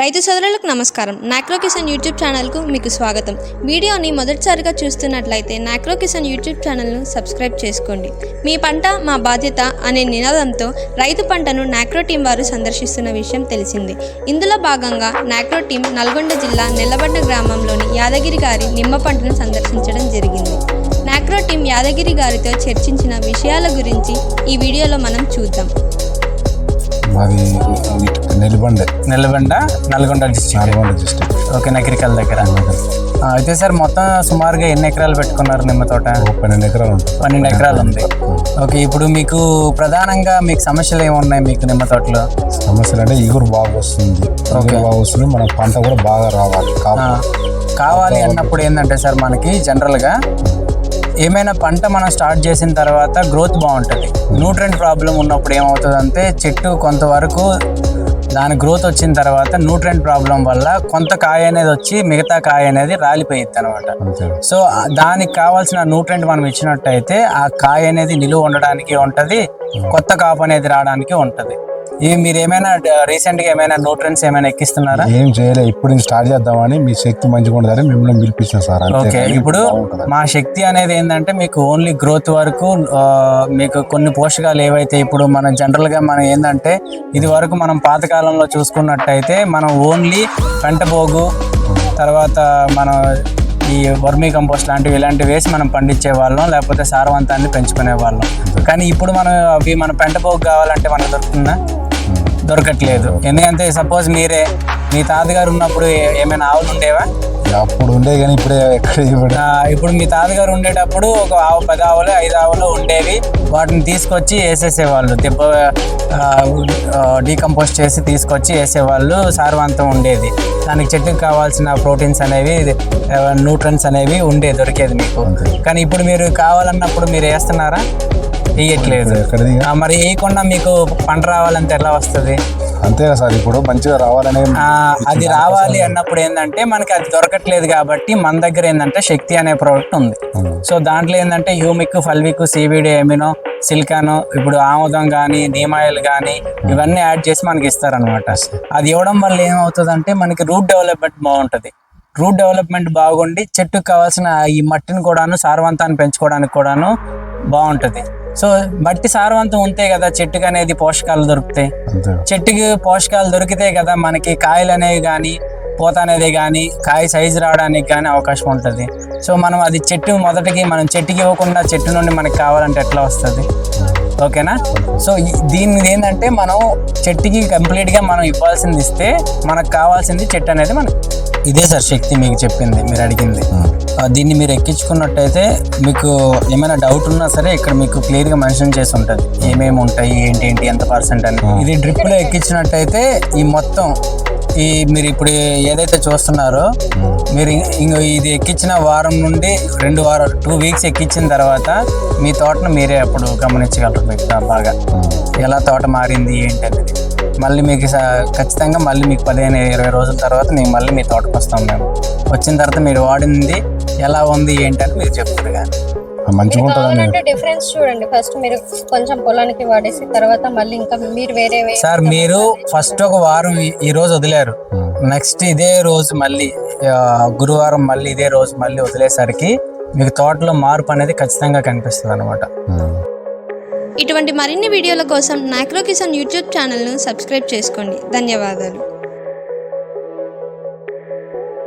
రైతు సోదరులకు నమస్కారం. నాక్రో కిసాన్ యూట్యూబ్ ఛానల్కు మీకు స్వాగతం. వీడియోని మొదటిసారిగా చూస్తున్నట్లయితే నాక్రో కిసాన్ యూట్యూబ్ ఛానల్ను సబ్స్క్రైబ్ చేసుకోండి. మీ పంట మా బాధ్యత అనే నినాదంతో రైతు పంటను నాక్రో టీం వారు సందర్శిస్తున్న విషయం తెలిసింది. ఇందులో భాగంగా నాక్రో టీం నల్గొండ జిల్లా నెల్లబండ గ్రామంలోని యాదగిరి గారి నిమ్మ పంటను సందర్శించడం జరిగింది. నాక్రో టీం యాదగిరి గారితో చర్చించిన విషయాల గురించి ఈ వీడియోలో మనం చూద్దాం. మాది Nellibanda Nellabanda Nalgonda district Nalgonda district okay Nakrekal దగ్గర అయితే సార్ మొత్తం సుమారుగా ఎన్ని ఎకరాలు పెట్టుకున్నారు నిమ్మ తోట? పన్నెండు ఎకరాలు ఉంటుంది పన్నెండు ఎకరాలు ఉంది. ఓకే ఇప్పుడు మీకు ప్రధానంగా మీకు సమస్యలు ఏమున్నాయి మీకు నిమ్మ తోటలో? సమస్యలు అంటే ఇగురు బాగా వస్తుంది. ఇగురు బాగా వస్తుంది మన పంట కూడా బాగా రావాలి. కావాలి అన్నప్పుడు ఏంటంటే సార్ మనకి జనరల్గా ఏమైనా పంట మనం స్టార్ట్ చేసిన తర్వాత గ్రోత్ బాగుంటుంది. న్యూట్రెంట్ ప్రాబ్లం ఉన్నప్పుడు ఏమవుతుందంటే చెట్టు కొంతవరకు దాని గ్రోత్ వచ్చిన తర్వాత న్యూట్రెంట్ ప్రాబ్లం వల్ల కొంత కాయ అనేది వచ్చి మిగతా కాయ అనేది రాలిపోయిద్ది అనమాట సో దానికి కావాల్సిన న్యూట్రెంట్ మనం ఇచ్చినట్టయితే ఆ కాయ అనేది నిలువ ఉండడానికి ఉంటది కొత్త కాపు అనేది రావడానికి ఉంటది. ఇవి మీరు ఏమైనా రీసెంట్గా ఏమైనా న్యూట్రెంట్స్ ఏమైనా ఎక్కిస్తున్నారా? ఏం చేయలే ఇప్పుడు స్టార్ట్ చేద్దామని మీ శక్తి మంచిగా ఉండదని మిమ్మల్ని పిలిపించిన సార్ ఓకే ఇప్పుడు. మా శక్తి అనేది ఏంటంటే మీకు ఓన్లీ గ్రోత్ వరకు మీకు కొన్ని పోషకాలు ఏవైతే ఇప్పుడు మనం జనరల్గా మనం ఏంటంటే ఇది వరకు మనం పాతకాలంలో చూసుకున్నట్టయితే మనం ఓన్లీ పెంటబోగు తర్వాత మనం ఈ వర్మీ కంపోస్ట్ లాంటివి ఇలాంటివి వేసి మనం పండించే వాళ్ళం లేకపోతే సారవంతాన్ని పెంచుకునే వాళ్ళం. కానీ ఇప్పుడు మనం అవి మన పెంటబోగు కావాలంటే మనకు దొరుకుతుందా? దొరకట్లేదు. ఎందుకంటే సపోజ్ మీరే మీ తాతగారు ఉన్నప్పుడు ఏమైనా ఆవులు ఉండేవా? అప్పుడు ఉండే కానీ ఇప్పుడే ఎక్కడ ఇప్పుడు మీ తాతగారు ఉండేటప్పుడు ఒక ఆవు పది ఆవులు ఐదు ఆవులు ఉండేవి. వాటిని తీసుకొచ్చి వేసేసేవాళ్ళు. దెబ్బ డీకంపోస్ట్ చేసి తీసుకొచ్చి వేసేవాళ్ళు. సారవంతం ఉండేది. దానికి చెట్టుకు కావాల్సిన ప్రోటీన్స్ అనేవి న్యూట్రన్స్ అనేవి ఉండే దొరికేది మీకు. కానీ ఇప్పుడు మీరు కావాలన్నప్పుడు మీరు వేస్తున్నారా? ఆ, మరి వేయకుండా మీకు పంట రావాలంటే ఎలా వస్తుంది. అంతే కదా సార్ ఇప్పుడు మంచిగా రావాలనే అది రావాలి అన్నప్పుడు ఏంటంటే మనకి అది దొరకట్లేదు కాబట్టి మన దగ్గర ఏంటంటే శక్తి అనే ప్రోడక్ట్ ఉంది. సో దాంట్లో ఏంటంటే humic fulvic seaweed amino silicon ఇప్పుడు ఆముదం కానీ నీమాయిల్ కానీ ఇవన్నీ యాడ్ చేసి మనకి ఇస్తారనమాట అది ఇవ్వడం వల్ల ఏమవుతుందంటే మనకి రూట్ డెవలప్మెంట్ బాగుంటుంది. రూట్ డెవలప్మెంట్ బాగుండి చెట్టుకు కావాల్సిన ఈ మట్టిని కూడాను సారవంతాన్ని పెంచుకోవడానికి కూడాను బాగుంటుంది. సో మట్టి సారవంతం ఉంటే కదా చెట్టుకు అనేది పోషకాలు దొరుకుతాయి. చెట్టుకి పోషకాలు దొరికితే కదా మనకి కాయలు అనేవి కానీ పూత అనేది కానీ కాయ సైజు రావడానికి కానీ అవకాశం ఉంటుంది. సో మనం అది చెట్టు మొదటికి మనం చెట్టుకి ఇవ్వకుండా చెట్టు నుండి మనకి కావాలంటే ఎట్లా వస్తుంది? ఓకేనా? సో దీన్ని ఏంటంటే మనం చెట్టుకి కంప్లీట్గా మనం ఇవ్వాల్సింది ఇస్తే మనకు కావాల్సింది చెట్టు అనేది మనకి. ఇదే సార్ శక్తి మీకు చెప్పింది మీరు అడిగింది. దీన్ని మీరు ఎక్కించుకున్నట్టయితే మీకు ఏమైనా డౌట్ ఉన్నా సరే ఇక్కడ మీకు క్లియర్గా మెన్షన్ చేసి ఉంటుంది. ఏమేమి ఉంటాయి ఏంటి ఏంటి ఎంత పర్సెంట్ అని. ఇది డ్రిప్లో ఎక్కించినట్టయితే ఈ మొత్తం ఈ మీరు ఇప్పుడు ఏదైతే చూస్తున్నారో మీరు ఇది ఎక్కించిన వారం నుండి రెండు వారాలు టూ వీక్స్ ఎక్కించిన తర్వాత మీ తోటను మీరే అప్పుడు గమనించగలరు మీకు బాగా. ఎలా తోట మారింది ఏంటి అనేది. మళ్ళీ మీకు స- ఖచ్చితంగా మళ్ళీ మీకు పదిహేను ఇరవై రోజుల తర్వాత మేము మళ్ళీ మీ తోటకు వస్తాం మేము వచ్చిన తర్వాత మీరు వాడింది ఎలా ఉంది ఏంటి అని మీరు చెప్తారు కానీ. మంచిగా డిఫరెన్స్ చూడండి. ఫస్ట్ మీరు కొంచెం పొలానికి వాడేసి తర్వాత మళ్ళీ ఇంకా మీరు వేరే సార్ మీరు ఫస్ట్ ఒక వారం ఈ- రోజు వదిలేరు. నెక్స్ట్ ఇదే రోజు మళ్ళీ గురువారం మళ్ళీ ఇదే రోజు మళ్ళీ వదిలేసరికి మీకు తోటలో మార్పు అనేది ఖచ్చితంగా కనిపిస్తుంది అనమాట ఉమ్. ఇటువంటి మరిన్ని వీడియోల కోసం నాక్రో కిసాన్ యూట్యూబ్ ఛానల్ను సబ్స్క్రైబ్ చేసుకోండి. ధన్యవాదాలు.